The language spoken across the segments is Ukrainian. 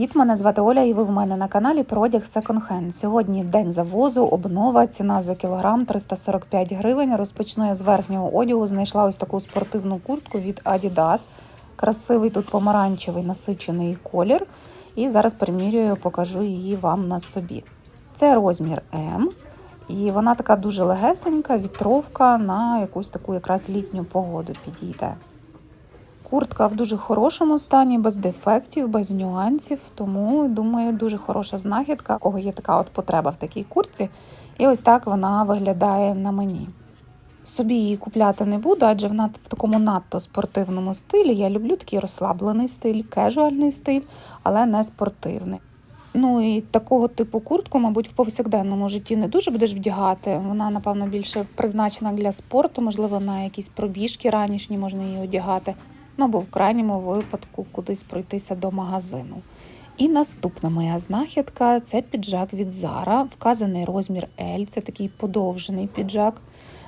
Привіт! Мене звати Оля, і ви в мене на каналі про одяг. Сьогодні день завозу, обнова, ціна за кілограм 345 гривень. Розпочну я з верхнього одягу. Знайшла ось таку спортивну куртку від Adidas. Красивий тут помаранчевий насичений колір. І зараз примірюю, покажу її вам на собі. Це розмір М. І вона така дуже легесенька, вітровка на якусь таку якраз літню погоду підійде. Куртка в дуже хорошому стані, без дефектів, без нюансів. Тому думаю, дуже хороша знахідка, кого є така от потреба в такій куртці. І ось так вона виглядає на мені. Собі її купляти не буду, адже вона в такому надто спортивному стилі. Я люблю такий розслаблений стиль, кежуальний стиль, але не спортивний. Ну і такого типу куртку, мабуть, в повсякденному житті не дуже будеш вдягати. Вона, напевно, більше призначена для спорту, можливо, на якісь пробіжки ранішні можна її одягати. Ну або в крайньому випадку кудись пройтися до магазину. І наступна моя знахідка це піджак від Zara, вказаний розмір L, це такий подовжений піджак.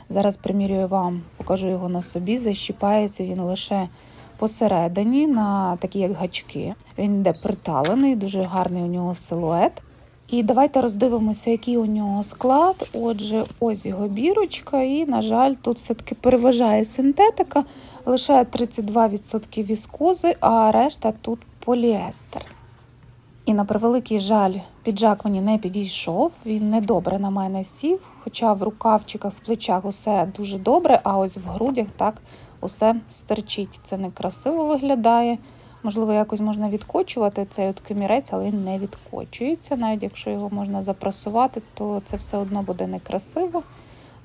Зараз примірюю вам, покажу його на собі. Защіпається він лише посередині на такі як гачки. Він йде приталений, дуже гарний у нього силует. І давайте роздивимося, який у нього склад. Отже, ось його бірочка, і, на жаль, тут все-таки переважає синтетика, лише 32% віскози, а решта тут поліестер. І на превеликий жаль, піджак мені не підійшов, він недобре на мене сів, хоча в рукавчиках, в плечах усе дуже добре, а ось в грудях так усе стерчить. Це некрасиво виглядає. Можливо, якось можна відкочувати цей от комірець, але він не відкочується. Навіть якщо його можна запрасувати, то це все одно буде некрасиво,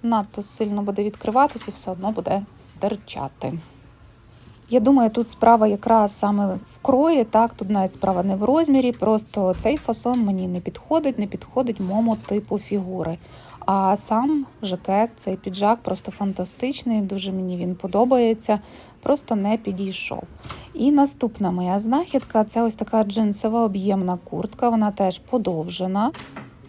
надто сильно буде відкриватися і все одно буде стирчати. Я думаю, тут справа якраз саме в крої, так, тут навіть справа не в розмірі, просто цей фасон мені не підходить, не підходить моєму типу фігури. А сам жакет, цей піджак просто фантастичний, дуже мені він подобається, просто не підійшов. І наступна моя знахідка це ось така джинсова об'ємна куртка, вона теж подовжена.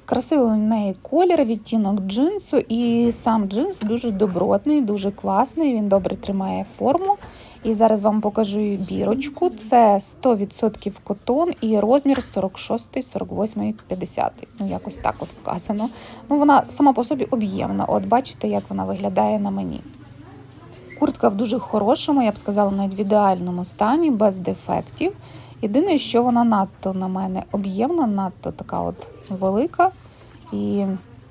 Красивий у неї колір, відтінок джинсу, і сам джинс дуже добротний, дуже класний, він добре тримає форму. І зараз вам покажу бірочку. Це 100% котон і розмір 46, 48, 50. Ну, якось так от вказано. Ну, вона сама по собі об'ємна. От бачите, як вона виглядає на мені. Куртка в дуже хорошому, я б сказала, навіть в ідеальному стані, без дефектів. Єдине, що вона надто на мене об'ємна, надто така от велика. І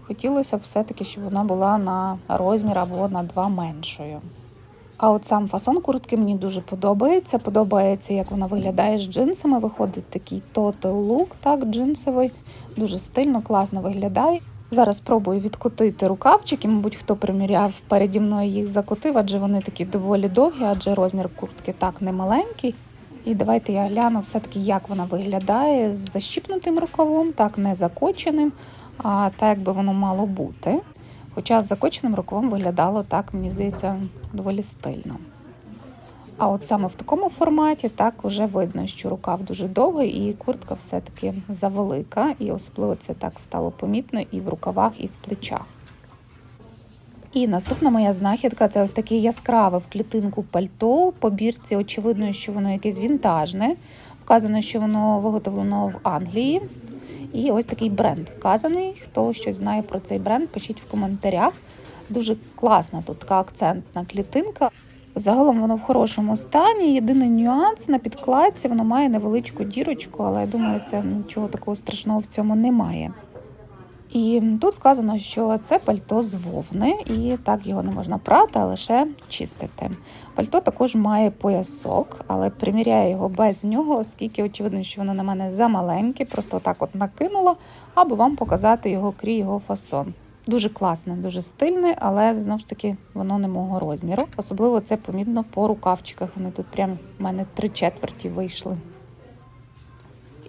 хотілося б все-таки, щоб вона була на розмір або на два меншою. А от сам фасон куртки мені дуже подобається. Подобається, як вона виглядає з джинсами. Виходить такий total look, так, джинсовий, дуже стильно, класно виглядає. Зараз спробую відкотити рукавчики. Мабуть, хто приміряв переді мною їх закотив, адже вони такі доволі довгі, адже розмір куртки так не маленький. І давайте я гляну все-таки, як вона виглядає з защіпнутим рукавом, так не закоченим, а так, би воно мало бути. Хоча з закоченим рукавом виглядало так, мені здається, доволі стильно. А от саме в такому форматі так вже видно, що рукав дуже довгий і куртка все-таки завелика, і особливо це так стало помітно і в рукавах, і в плечах. І наступна моя знахідка це ось таке яскраве в клітинку пальто. По бірці очевидно, що воно якесь вінтажне. Вказано, що воно виготовлено в Англії. І ось такий бренд вказаний. Хто щось знає про цей бренд, пишіть в коментарях. Дуже класна тут така акцентна клітинка. Загалом воно в хорошому стані. Єдиний нюанс на підкладці воно має невеличку дірочку, але я думаю, це нічого такого страшного в цьому немає. І тут вказано, що це пальто з вовни, і так його не можна прати, а лише чистити. Пальто також має поясок, але приміряю його без нього, оскільки очевидно, що воно на мене замаленьке, просто так от накинула, аби вам показати його крій його фасон. Дуже класне, дуже стильне, але знову ж таки воно не мого розміру. Особливо це помітно по рукавчиках. Вони тут прям в мене три четверті вийшли.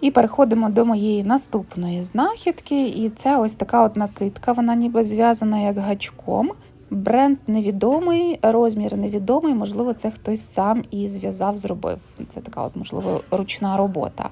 І переходимо до моєї наступної знахідки. І це ось така от накидка. Вона ніби зв'язана як гачком. Бренд невідомий, розмір невідомий, можливо, це хтось сам і зв'язав, зробив. Це така, от, можливо, ручна робота.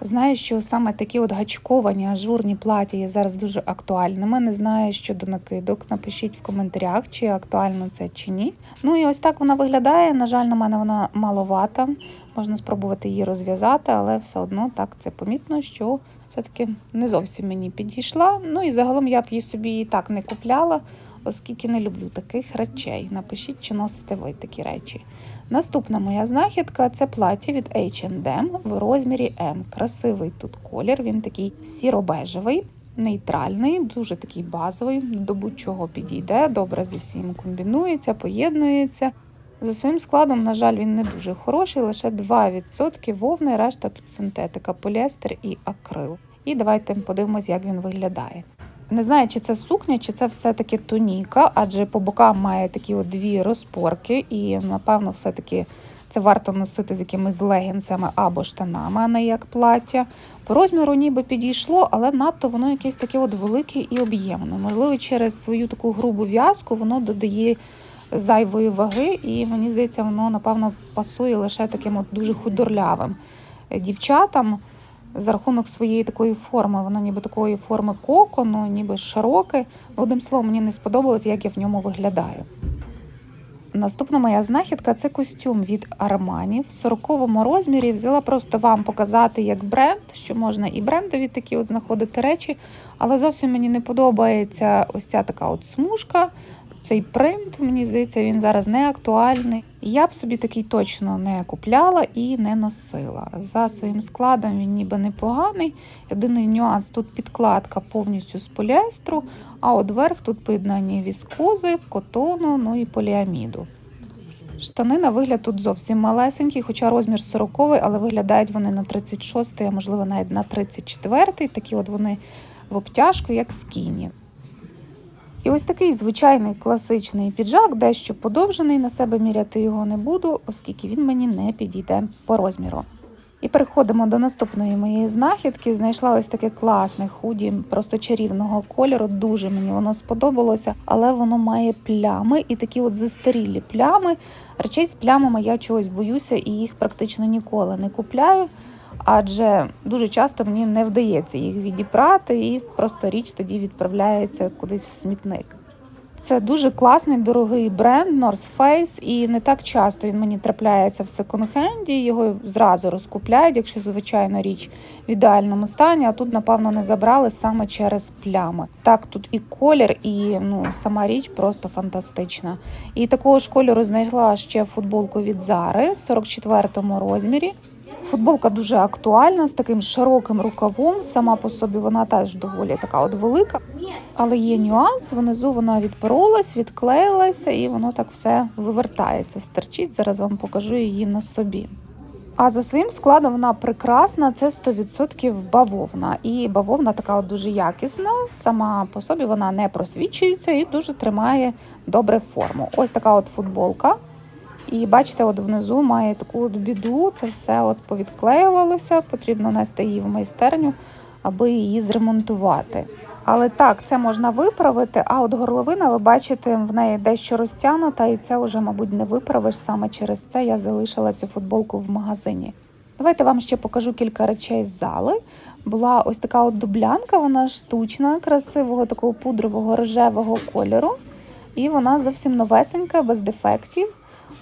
Знаю, що саме такі от гачковані ажурні плаття є зараз дуже актуальними. Не знаю щодо накидок. Напишіть в коментарях, чи актуально це чи ні. Ну і ось так вона виглядає. На жаль, на мене вона маловата. Можна спробувати її розв'язати, але все одно так це помітно, що все-таки не зовсім мені підійшла. Ну і загалом я б її собі і так не купляла, оскільки не люблю таких речей. Напишіть, чи носите ви такі речі. Наступна моя знахідка це плаття від H&M в розмірі М. Красивий тут колір, він такий сіро-бежевий, нейтральний, дуже такий базовий, до будь-чого підійде, добре зі всім комбінується, поєднується. За своїм складом, на жаль, він не дуже хороший, лише 2% вовни, решта тут синтетика, поліестер і акрил. І давайте подивимось, як він виглядає. Не знаю, чи це сукня, чи це все-таки туніка, адже по бокам має такі от дві розпорки, і напевно, все-таки це варто носити з якимись легінсами або штанами, а не як плаття. По розміру ніби підійшло, але надто воно якесь таке от велике і об'ємне. Можливо, через свою таку грубу в'язку воно додає зайвої ваги, і мені здається, воно напевно пасує лише таким от дуже худорлявим дівчатам за рахунок своєї такої форми. Воно ніби такої форми кокону, ніби широке. Одним словом, мені не сподобалось, як я в ньому виглядаю. Наступна моя знахідка це костюм від Armani в 40-му розмірі. Взяла просто вам показати як бренд, що можна і брендові такі от знаходити речі, але зовсім мені не подобається ось ця така от смужка. Цей принт, мені здається, він зараз не актуальний. Я б собі такий точно не купляла і не носила. За своїм складом він ніби непоганий. Єдиний нюанс тут підкладка повністю з поліестру, а от верх тут поєднання віскози, котону, ну і поліаміду. Штани на вигляд тут зовсім малесенькі, хоча розмір 40 але виглядають вони на 36 а можливо навіть на 34 Такі от вони в обтяжку, як скіні. І ось такий звичайний класичний піджак, дещо подовжений, на себе міряти його не буду, оскільки він мені не підійде по розміру. І переходимо до наступної моєї знахідки. Знайшла ось таке класне худі, просто чарівного кольору. Дуже мені воно сподобалося, але воно має плями і такі от застарілі плями. Речей з плямами я чогось боюся і їх практично ніколи не купляю адже дуже часто мені не вдається їх відібрати, і просто річ тоді відправляється кудись в смітник. Це дуже класний дорогий бренд North Face, і не так часто він мені трапляється в секонд-хенді, Його зразу розкупляють, якщо звичайно річ в ідеальному стані. А тут, напевно, не забрали саме через плями. Так, тут і колір, і ну сама річ просто фантастична. І такого ж кольору знайшла ще футболку від Зари в 44-му розмірі. Футболка дуже актуальна з таким широким рукавом. Сама по собі вона теж доволі така от велика. Але є нюанс. Внизу вона відпоролась, відклеїлася, і воно так все вивертається. Стерчить. Зараз вам покажу її на собі. А за своїм складом вона прекрасна, це 100% бавовна. І бавовна така от дуже якісна. Сама по собі вона не просвічується і дуже тримає добре форму. Ось така от футболка. І бачите, от внизу має таку от біду, це все от повідклеювалося, потрібно нести її в майстерню, аби її зремонтувати. Але так, це можна виправити, а от горловина, ви бачите, в неї дещо розтягнута, і це вже, мабуть, не виправиш. Саме через це я залишила цю футболку в магазині. Давайте вам ще покажу кілька речей з зали. Була ось така от дублянка, вона штучна, красивого, такого пудрового рожевого кольору. І вона зовсім новесенька, без дефектів.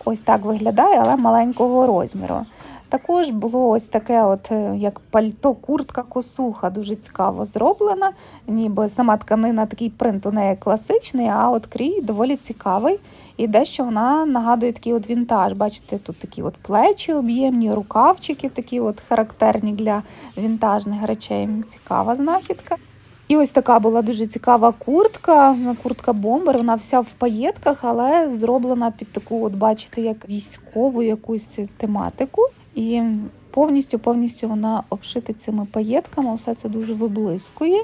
Ось так виглядає, але маленького розміру. Також було ось таке, от е, як пальто, куртка, косуха, дуже цікаво зроблена. Ніби сама тканина, такий принт у неї класичний, а от крій доволі цікавий. І дещо вона нагадує такий от вінтаж. Бачите, тут такі от плечі об'ємні, рукавчики, такі от характерні для вінтажних речей. Цікава знахідка. І ось така була дуже цікава куртка. Куртка бомбер. Вона вся в паєтках, але зроблена під таку, от бачите, як військову якусь тематику. І повністю повністю вона обшита цими паєтками. Все це дуже виблискує.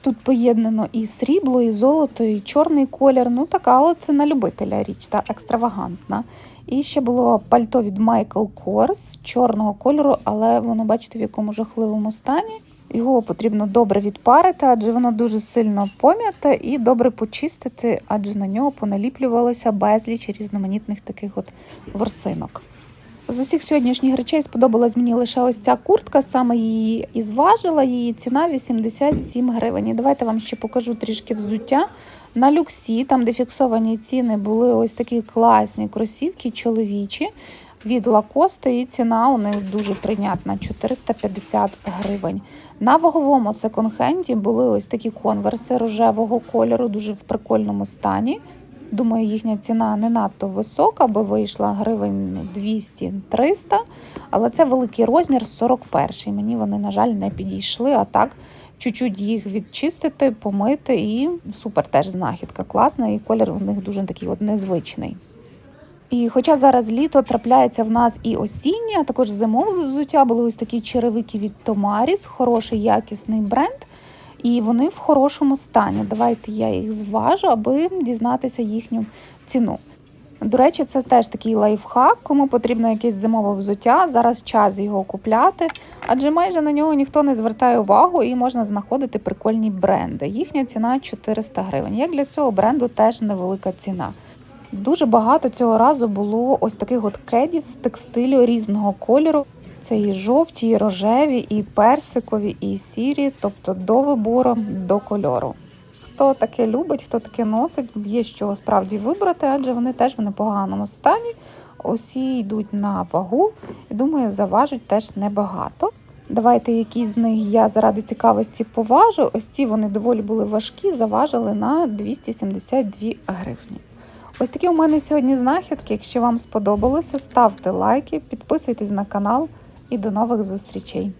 Тут поєднано і срібло, і золото, і чорний колір. Ну, така от на любителя річ, та екстравагантна. І ще було пальто від Michael Kors чорного кольору, але воно, бачите, в якому жахливому стані. Його потрібно добре відпарити, адже воно дуже сильно пом'яте, і добре почистити, адже на нього поналіплювалося безліч різноманітних таких от ворсинок. З усіх сьогоднішніх речей сподобалась мені лише ось ця куртка, саме її і зважила. Її ціна 87 гривень. І давайте вам ще покажу трішки взуття. На люксі, там де фіксовані ціни, були ось такі класні кросівки чоловічі від Лакоста, і ціна у них дуже прийнятна 450 гривень. На ваговому секонд-хенді були ось такі конверси рожевого кольору, дуже в прикольному стані. Думаю, їхня ціна не надто висока, бо вийшла гривень 200-300, але це великий розмір 41. Мені вони, на жаль, не підійшли. А так, чуть-чуть їх відчистити, помити, і супер теж знахідка класна, і колір у них дуже такий от незвичний. І хоча зараз літо трапляється в нас і осіннє, а також зимове взуття, були ось такі черевики від Томаріс, хороший якісний бренд. І вони в хорошому стані. Давайте я їх зважу, аби дізнатися їхню ціну. До речі, це теж такий лайфхак, кому потрібно якесь зимове взуття. Зараз час його купляти, адже майже на нього ніхто не звертає увагу і можна знаходити прикольні бренди. Їхня ціна 400 гривень. Як для цього бренду теж невелика ціна. Дуже багато цього разу було ось таких от кедів з текстилю різного кольору. Це і жовті, і рожеві, і персикові, і сірі, тобто до вибору, до кольору. Хто таке любить, хто таке носить, є чого справді вибрати, адже вони теж в непоганому стані. Усі йдуть на вагу, і думаю, заважать теж небагато. Давайте які з них я заради цікавості поважу. Ось ці вони доволі були важкі, заважили на 272 гривні. Ось такі у мене сьогодні знахідки. Якщо вам сподобалося, ставте лайки, підписуйтесь на канал і до нових зустрічей.